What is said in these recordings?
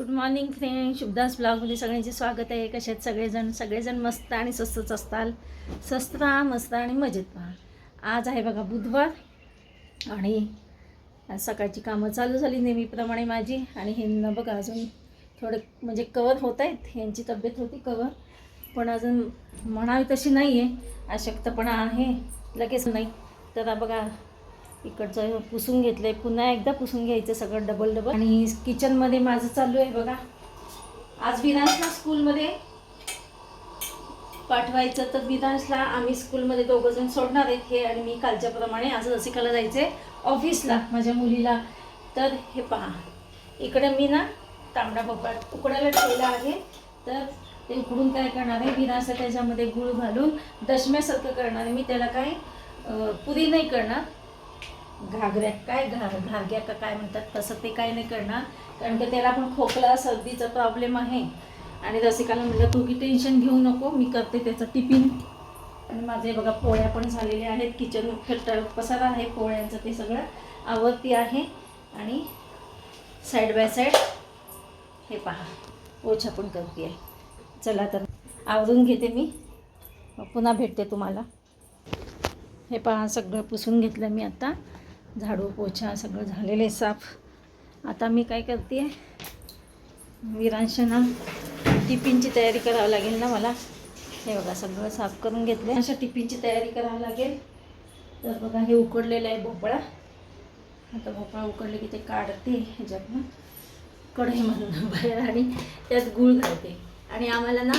Good morning friend शुभदास ब्लॉगमध्ये सगळ्यांचे स्वागत आहे. कशात सगळेजण? सगळेजण मस्त आणि स्वस्तच असताल. स्वस्त राहा मस्त आणि मजेत राहा आज आहे बघा बुधवार आणि आज सकाळची कामं चालू झाली नेहमीप्रमाणे माझी. आणि ह्यांना बघा अजून थोडे म्हणजे कवर होत आहेत. ह्यांची तब्येत होती कवर पण अजून म्हणावी तशी नाही आहे अशक्तपणा आहे. लगेच नाही. तर बघा इकडचं पुसून घेतलं आहे पुन्हा एकदा पुसून घ्यायचं सगळं डबल डबल आणि किचनमध्ये माझं चालू आहे बघा. आज विरांशला स्कूलमध्ये पाठवायचं तर विरांशला आम्ही स्कूलमध्ये दोघं जण सोडणार आहेत हे आणि मी कालच्याप्रमाणे आज रसिकाला जायचं आहे ऑफिसला माझ्या मुलीला. तर हे पहा. इकडे मी ना तांबडा भोपळा उकडायला ठेवला आहे. तर ते उकडून काय करणार आहे? विनासा त्याच्यामध्ये गुळ घालून दशम्यासारखं करणार आहे. मी त्याला काय पुरी नाही करणार. घागऱ्या काय घा घारग्या का काय म्हणतात तसं ते काय नाही करणार. कारण की त्याला पण खोकला सर्दीचा प्रॉब्लेम आहे. आणि रसिकाला म्हटलं तू की टेन्शन घेऊ नको मी करते त्याचं टिफिन आणि माझे बघा पोळ्या पण झालेल्या आहेत. किचन मुख्य पसारा आहे पोळ्यांचं ते सगळं आवडती आहे. आणि साईड बाय साईड हे पहा ओछा पण करते आहे. चला तर आवरून घेते मी. पुन्हा भेटते तुम्हाला. हे पहा सगळं पुसून घेतलं मी आता. झाडू पोछा सगळं झालेलं आहे साफ. आता मी काय करते विरांशना टिफिनची तयारी करावं लागेल ना मला. हे बघा सगळं साफ करून घेतलं अशा टिफिनची तयारी करावं लागेल. तर बघा हे उकडलेलं आहे भोपळा. आता भोपळा उकडले की ते काढते ह्याच्यातनं. कढईमधून बाहेर आणि त्यात गूळ घालते. आणि आम्हाला ना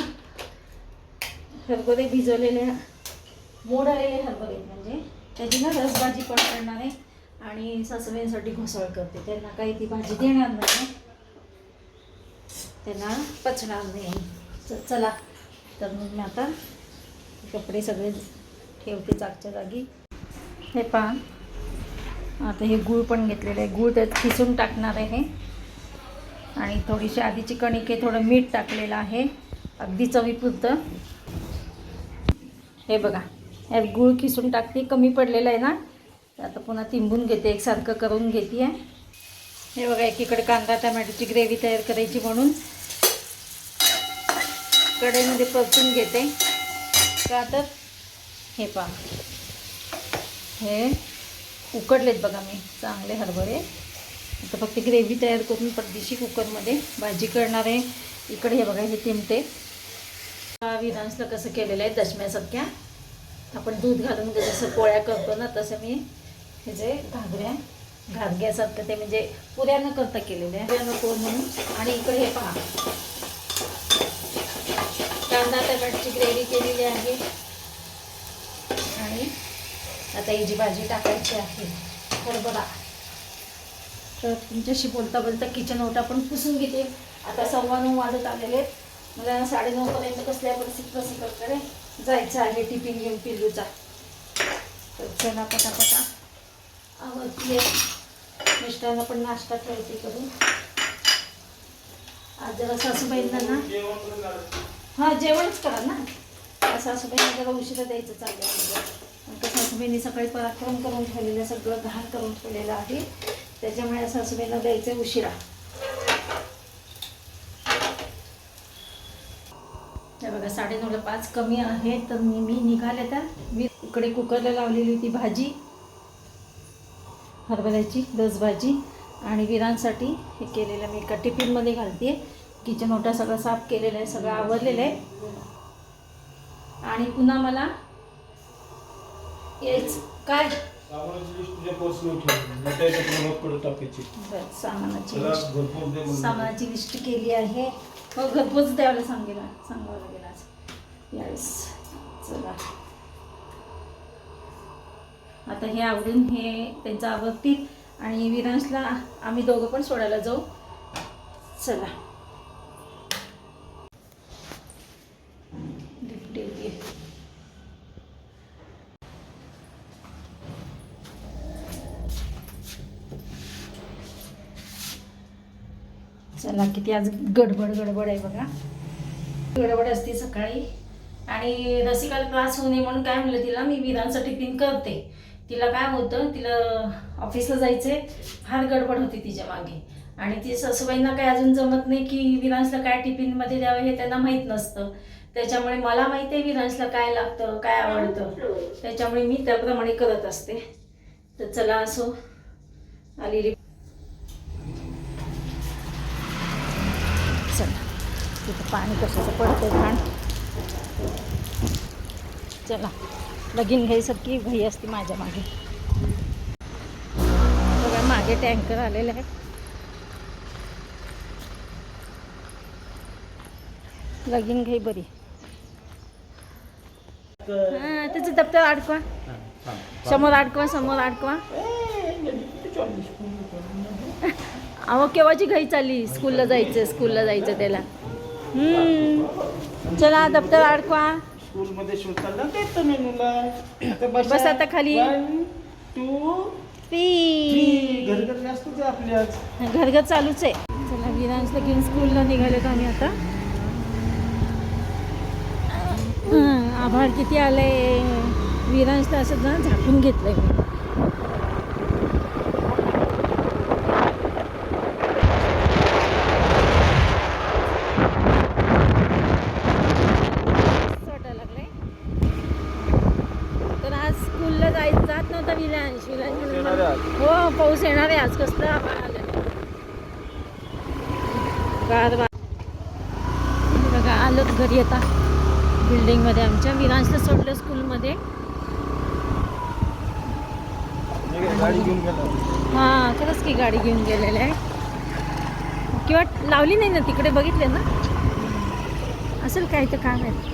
हरभरे भिजवलेले मोड आलेले हरभरे म्हणजे त्याची ना रसभाजी पण करणार आहे. आणि सासूबाईंसाठी घोसाळ करते. त्यांना काही ती भाजी देणार नाही. त्यांना पचणार नाही. चला. तर मग मी आता कपडे सगळे ठेवते जागच्या जागी. हे पहा. आता हे गूळ पण घेतलेलं आहे. गूळ त्यात खिसून टाकणार आहे आणि थोडीशी आधीची कणिक आहे. थोडं मीठ टाकलेलं आहे. अगदी चवीपुरतं. हे बघा. यात गूळ खिसून टाकते. कमी पडलेलं आहे ना? आता पुन्हा तिंबून घेते एकसारखं करून घेते हे बघा एकीकडे कांदा टमॅटोची ग्रेव्ही तयार करायची म्हणून. कढईमध्ये परतून घेते. का तर? हे पहा. हे उकडलेत बघा मी चांगले हरभरे. आता फक्त ग्रेव्ही तयार करून परदेशी कुकरमध्ये भाजी करणार आहे. इकडे हे बघा हे तिमते विधांसला कसं केलेलं आहे दशम्यासारख्या. आपण दूध घालून जसं पोळ्या करतो ना तसं मी हे जे घागऱ्या घागऱ्यासारखं ते म्हणजे पुऱ्या न करता केलेल्या पुऱ्या नको म्हणून? आणि इकडे हे पहा. कांदा टमाटची ग्रेव्ही केलेली आहे. आणि आता ही जी भाजी टाकायची आहे हरभरा तर तुमच्याशी बोलता बोलता किचन ओटा पण पुसून घेते. आता सव्वा नऊ वाजत आलेले आहेत. मला साडेनऊपर्यंत कसल्या परिस्थिती रसिकडे जायचं आहे टिफिन घेऊन पिल्लूचा. तर चला पटापटा. आवडती मिस्टरांना पण नाश्ता ठेवते करून आज जरा सासूबाईंना ना हां जेवणच करा ना. सासूबाईंना जरा उशिरा द्यायचं चाललं तर सासूबाईंनी सकाळी पराक्रम करून ठेवलेलं सगळं घाण करून ठेवलेलं आहे. त्याच्यामुळे सासूबाईंना द्यायचं उशिरा. हे बघा साडेनऊला पाच कमी आहे तर मी मी निघाले तर मी इकडे कुकरला लावलेली होती भाजी. हरभऱ्याची भाजी आणि विरांसाठी हे केलेलं मी एका टिफिनमध्ये घालते किचन ओटा सगळं साफ केलेलं आहे सगळं आवरलेलं आहे. आणि पुन्हा मला यायच काय? सामानाची लिस्ट. सामानाची लिस्ट केली आहे. हो घरपोच द्यायला सांगेल सांगावं लागेल आज. यावेळेस चला. आता हे आवडून हे त्यांचं आवडतील आणि विरांशला आम्ही दोघं पण सोडायला जाऊ. चला. चला किती आज गडबड गडबड आहे बघा. गडबड असते सकाळी. आणि रसिकाला त्रास होऊ नये म्हणून काय म्हणलं तिला मी विरांसाठी टिफिन करते. तिला काय होतं तिला ऑफिसला जायचंय. फार गडबड होती तिच्यामागे. आणि ती सासूबाईंना काही अजून जमत नाही की विरांशला काय टिफिनमध्ये द्यावं हे त्यांना माहीत नसतं. त्याच्यामुळे मला माहिती आहे विरांशला काय लागतं काय आवडतं. त्याच्यामुळे मी त्याप्रमाणे करत असते. तर चला असो. आलेली चला. तिथं पाणी कशाचं पडतं घाण चला. लगीन घ्यायसारखी घाई असते माझ्या मागे. बघा मागे टँकर आलेले आहे. लगीन घाई बरी. हा त्याचं दप्तर अडकवा समोर अडकवा समोर अडकवा अहो केव्हाची घाई चालली? स्कूलला जायचं स्कूलला जायचं त्याला. हम्म. चला दप्तर अडकवा स्कूलमध्ये चालला देतो मेनूला आता बस. आता खाली. वन टू घर घर असतोच आपल्याच घरघर चालूच आहे. चला विरांशला घेऊन स्कूलला निघालेत आम्ही आता. आभाळ किती आलंय. विरांशला असं झाकून घेतलंय. मी वाटायला लागलंय. तर आज स्कूलला जाय जात नव्हता विलांश विलांश म्हणून येणार आहे आज. हो पाऊस येणार आहे आज कसलं आभाळ आलं गार वा- बघा आलो घरी आता बिल्डिंगमध्ये आमच्या विरांशला सोडलं स्कूलमध्ये. हां खरंच की गाडी घेऊन गेलेलं आहे. किंवा लावली नाही ना तिकडे बघितले ना? असेल काय तर काम आहे?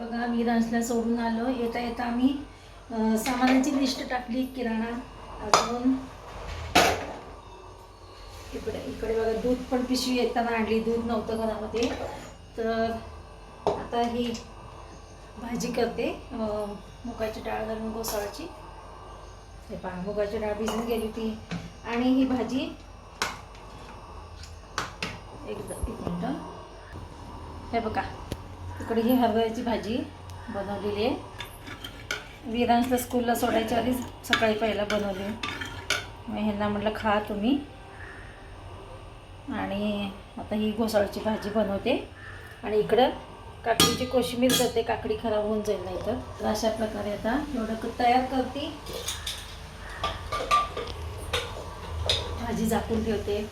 बघा विरांशला सोडून आलो. येता येता आम्ही सामानाची लिस्ट टाकली किराणा अजून इकडे इकडे बघा दूध पण पिशवी येताना आणली. दूध नव्हतं घरामध्ये. तर आता ही भाजी करते. मुगाची डाळ घालून घोसाळची हे पहा मुगाची डाळ भिजून गेली होती. आणि ही भाजी एकदा एक मिनटं. हे बघा इकडे ही हरभऱ्याची भाजी बनवलेली आहे. विरांशला स्कूलला सोडायच्या आधी सकाळी पहिला बनवली. मग ह्यांना म्हटलं खा तुम्ही. आणि आता ही घोसाळची भाजी बनवते. आणि इकडं काकडीची कोशिंबीर करते काकडी खराब होऊन जाईल नाही तर. तर अशा प्रकारे आता एवढं तयार करते. भाजी झाकून ठेवते.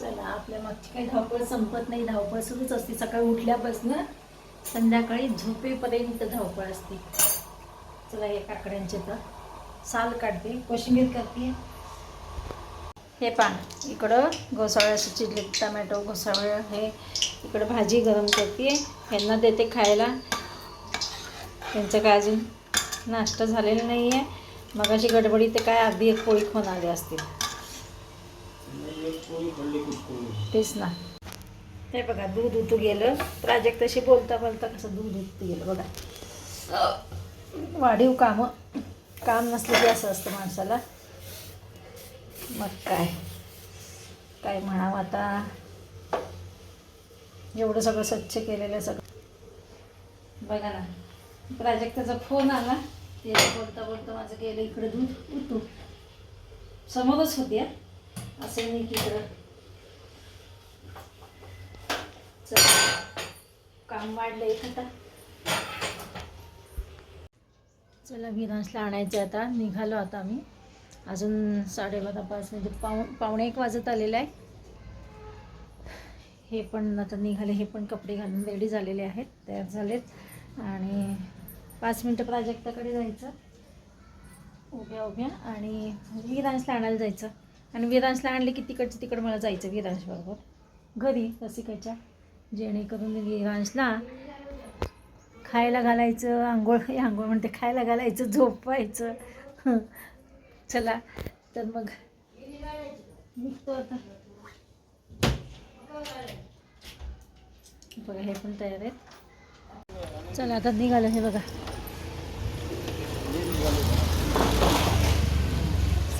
चला आपल्या मागची काही धावपळ संपत नाही. धावपळ सुरूच असते. सकाळी उठल्यापासून संध्याकाळी झोपेपर्यंत धावपळ असते. चला हे काकड्यांचे तर साल काढते. कोशिंबीर करते. हे पान इकडं घोसाळ्याचं चिरले टमॅटो घोसाळं हे इकडं भाजी गरम करते. ह्यांना देते खायला. त्यांचं काय अजून नाश्ता झालेला नाही आहे मगाशी गडबडी ते काय अगदी एक पोळी खाऊन आले असतील. तेच ना. हे बघा दूध उतू गेलं. प्राजक्त तशी बोलता बोलता कसं दूध उतू गेलं बघा. वाढीव कामं. काम नसलं की असं असतं माणसाला. मग काय? काय म्हणावं आता? एवढं सगळं स्वच्छ केलेलं सगळं. बघा ना प्राजक्ताचा फोन आला. ते बोलता बोलता माझं गेलं इकडं दूध उतू. समोरच होती हा. असं नाही की इकडं. चल काम वाढलं एक आता. चला विरांशला आणायचं आता. निघालो आता आम्ही. अजून साडेबारा पाच म्हणजे पाव पावणे एक वाजत आलेलं आहे. हे पण आता निघाले हे पण कपडे घालून रेडी झालेले आहेत तयार झालेत. आणि पाच मिनटं प्राजक्ताकडे जायचं. उभ्या उभ्या. आणि विरांशला आणायला जायचं. आणि विरांशला आणले की तिकडचं तिकडं मला जायचं विरांशबरोबर घरी रसिकाच्या. जेणेकरून विरांशला खायला घालायचं आंघोळ आंघोळ म्हणते खायला घालायचं झोपवायचं चला तर मग निघतो आता. बघा हे पण तयार आहेत. चला आता निघालं हे बघा.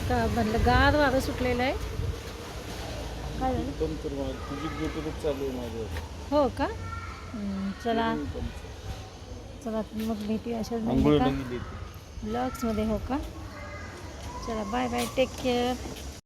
का म्हणलं गार वारं सुटलेलं आहे. काय झालं? हो का? चला. चला मग भेटूया अशाच ब्लॉग्समध्ये हो का? चला बाय बाय टेक केअर